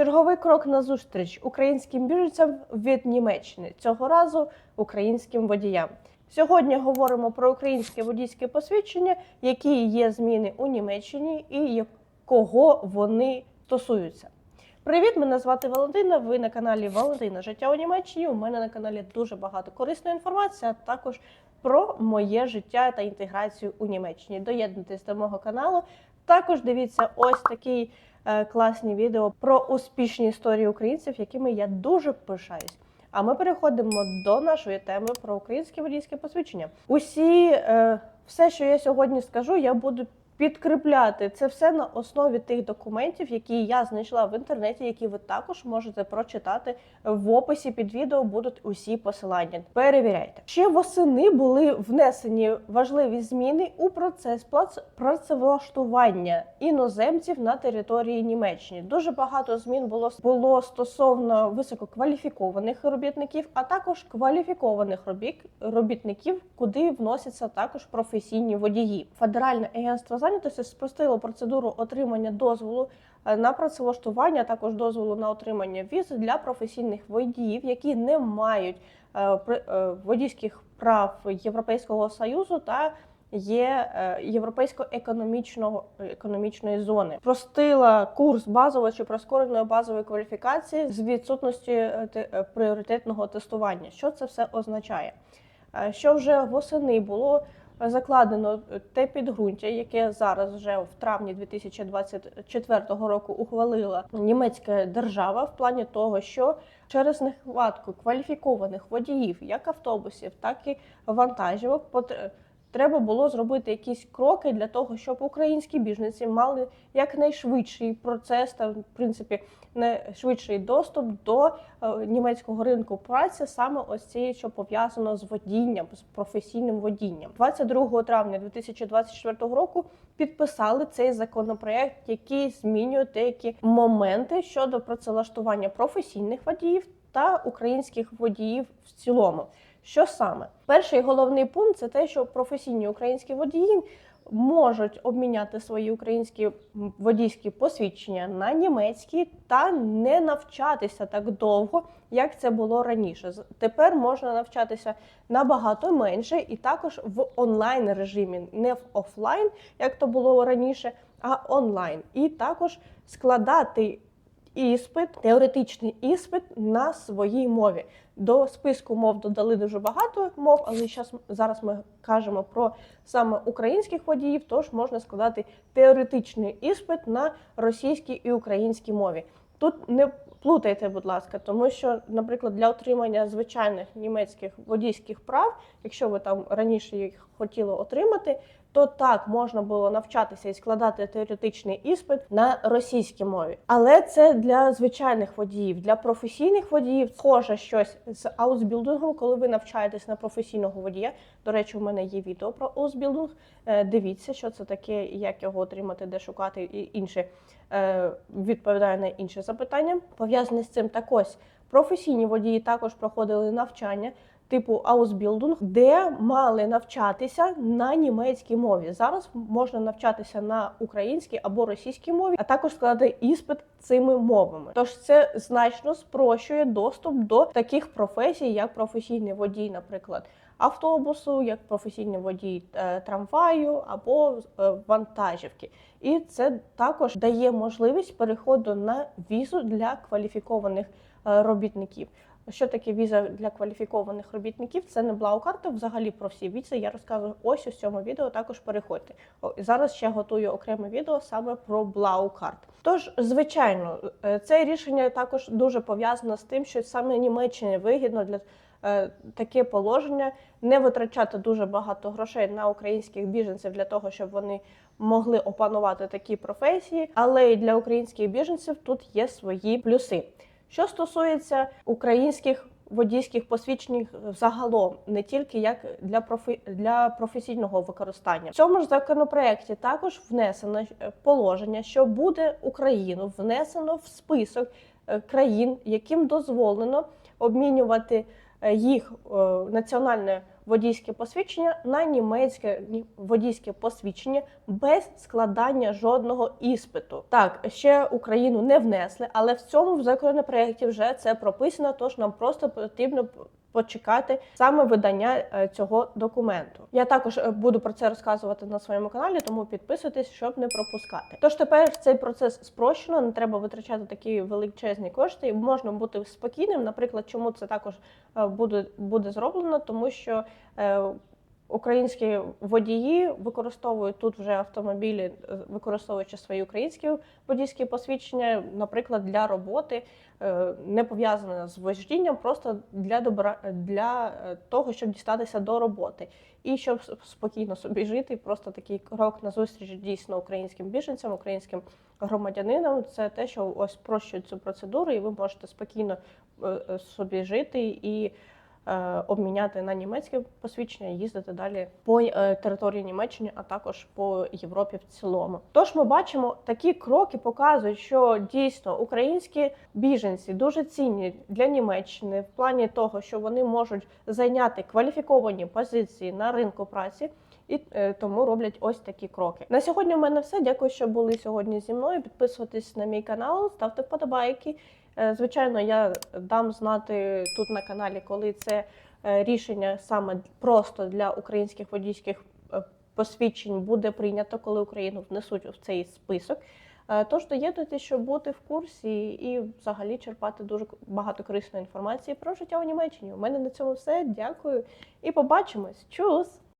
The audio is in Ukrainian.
Черговий крок назустріч українським біженцям від Німеччини цього разу українським водіям. Сьогодні говоримо про українське водійське посвідчення, які є зміни у Німеччині і кого вони стосуються. Привіт, мене звати Валентина. Ви на каналі Валентина Життя у Німеччині. У мене на каналі дуже багато корисної інформації, а також про моє життя та інтеграцію у Німеччині. Доєднуйтесь до мого каналу. Також дивіться ось такі е, класні відео про успішні історії українців, якими я дуже пишаюсь. А ми переходимо до нашої теми про українське водійське посвідчення. Усі, е, все, що я сьогодні скажу, я буду підкріпляти це все на основі тих документів, які я знайшла в інтернеті, які ви також можете прочитати в описі під відео. Будуть усі посилання. Перевіряйте. Ще восени були внесені важливі зміни у процес працевлаштування іноземців на території Німеччини. Дуже багато змін було було стосовно висококваліфікованих робітників, а також кваліфікованих робіт, робітників, куди вносяться також професійні водії. Федеральне агентство зайнятості спростило процедуру отримання дозволу е, на працевлаштування, а також дозволу на отримання віз для професійних водіїв, які не мають е, е, водійських прав Європейського союзу та є європейсько-економічного економічної зони. Простила курс базової чи прискореної базової кваліфікації з відсутності те- пріоритетного тестування. Що це все означає? Що вже восени було закладено те підґрунтя, яке зараз вже в травні 2024 року ухвалила німецька держава в плані того, що через нехватку кваліфікованих водіїв, як автобусів, так і вантажівок, потр- треба було зробити якісь кроки для того, щоб українські біженці мали якнайшвидший процес та в принципі найшвидший доступ до е, німецького ринку праці, саме ось цієї, що пов'язано з водінням, з професійним водінням. 22 травня 2024 року підписали цей законопроект, який змінює деякі моменти щодо працевлаштування професійних водіїв та українських водіїв в цілому. Що саме? Перший головний пункт це те, що професійні українські водії можуть обміняти свої українські водійські посвідчення на німецькі та не навчатися так довго, як це було раніше. Тепер можна навчатися набагато менше і також в онлайн режимі, не в офлайн, як то було раніше, а онлайн. І також складати іспит, теоретичний іспит на своїй мові. До списку мов додали дуже багато мов, але зараз ми кажемо про саме українських водіїв, тож можна складати теоретичний іспит на російській і українській мові. Тут не плутайте, будь ласка, тому що, наприклад, для отримання звичайних німецьких водійських прав, якщо ви там раніше їх хотіли отримати, то так можна було навчатися і складати теоретичний іспит на російській мові. Але це для звичайних водіїв, для професійних водіїв схоже щось з аусбілдингом, коли ви навчаєтесь на професійного водія. До речі, у мене є відео про аусбілдинг. Е, Дивіться, що це таке, як його отримати, де шукати і інше. Відповідає на інші запитання. Пов'язані з цим так ось професійні водії також проходили навчання типу Ausbildung, де мали навчатися на німецькій мові. Зараз можна навчатися на українській або російській мові, а також складати іспит цими мовами. Тож це значно спрощує доступ до таких професій, як професійний водій, наприклад. Автобусу, як професійний водій е, трамваю або е, вантажівки, і це також дає можливість переходу на візу для кваліфікованих е, робітників. Що таке віза для кваліфікованих робітників? Це не блау-карта. Взагалі про всі візи я розказую ось у цьому відео. Також переходьте. Зараз ще готую окреме відео саме про блау-карт. Тож, звичайно, е, це рішення також дуже пов'язано з тим, що саме Німеччині вигідно для е, таке положення не витрачати дуже багато грошей на українських біженців для того, щоб вони могли опанувати такі професії. Але і для українських біженців тут є свої плюси. Що стосується українських водійських посвідчень загалом, не тільки як для профі... для професійного використання. В цьому ж законопроекті також внесено е, положення, що буде Україну внесено в список е, країн, яким дозволено обмінювати е, їх національне водійське посвідчення на німецьке ні- водійське посвідчення без складання жодного іспиту. Так, ще Україну не внесли, але в цьому законопроекті вже це прописано. Тож нам просто потрібно почекати саме видання е, цього документу. Я також е, буду про це розказувати на своєму каналі, тому підписуйтесь, щоб не пропускати. Тож тепер цей процес спрощено, не треба витрачати такі величезні кошти, і можна бути спокійним. Наприклад, чому це також е, буде, буде зроблено, тому що. Українські водії використовують тут вже автомобілі, е, використовуючи свої українські водійські посвідчення, наприклад, для роботи, е, не пов'язане з вождінням, просто для добра для е, того, щоб дістатися до роботи, і щоб спокійно собі жити. Просто такий крок на зустріч дійсно українським біженцям, українським громадянинам. Це те, що ось спрощують цю процедуру, і ви можете спокійно собі жити і. Е, Обміняти на німецьке посвідчення їздити далі по е, території Німеччини, а також по Європі в цілому. Тож ми бачимо, такі кроки показують, що дійсно українські біженці дуже цінні для Німеччини в плані того, що вони можуть зайняти кваліфіковані позиції на ринку праці. І е, тому роблять ось такі кроки. На сьогодні у мене все. Дякую, що були сьогодні зі мною. Підписуйтесь на мій канал, ставте вподобайки. Е, Звичайно, я дам знати тут на каналі, коли це е, рішення саме просто для українських водійських е, посвідчень буде прийнято, коли Україну внесуть в цей список. Тож доєднуйтесь, щоб бути в курсі і взагалі черпати дуже багато корисної інформації про життя у Німеччині. У мене на цьому все. Дякую і побачимось. Чус!